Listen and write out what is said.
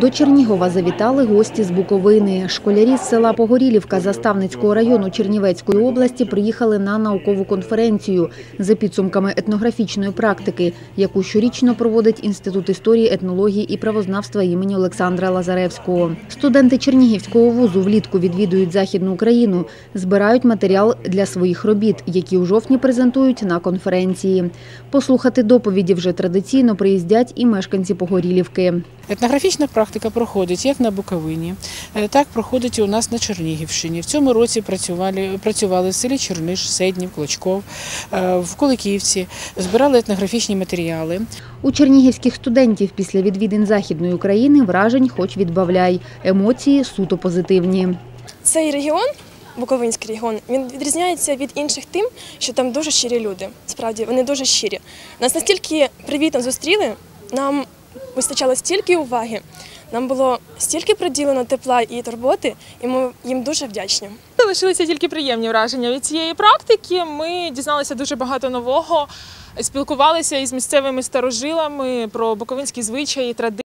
До Чернігова завітали гості з Буковини. Школярі з села Погорілівка Заставницького району Чернівецької області приїхали на наукову конференцію за підсумками етнографічної практики, яку щорічно проводить Інститут історії, етнології і правознавства імені Олександра Лазаревського. Студенти Чернігівського вузу влітку відвідують Західну Україну, збирають матеріал для своїх робіт, які у жовтні презентують на конференції. Послухати доповіді вже традиційно приїздять і мешканці Погорілівки. Етнографічна практика проходить як на Буковині, е, так проходить і у нас на Чернігівщині. В цьому році працювали, працювали в селі Черниш, Седнів, Клочков, е, в Куликівці, збирали етнографічні матеріали. У чернігівських студентів після відвідин Західної України вражень хоч відбавляй. Емоції суто позитивні. Цей регіон, Буковинський регіон, він відрізняється від інших тим, що там дуже щирі люди. Справді, вони дуже щирі. Нас настільки привітно зустріли, нам вистачало стільки уваги, нам було стільки приділено тепла і турботи, і ми їм дуже вдячні. Лишилися тільки приємні враження від цієї практики. Ми дізналися дуже багато нового, спілкувалися із місцевими старожилами про буковинські звичаї, традиції.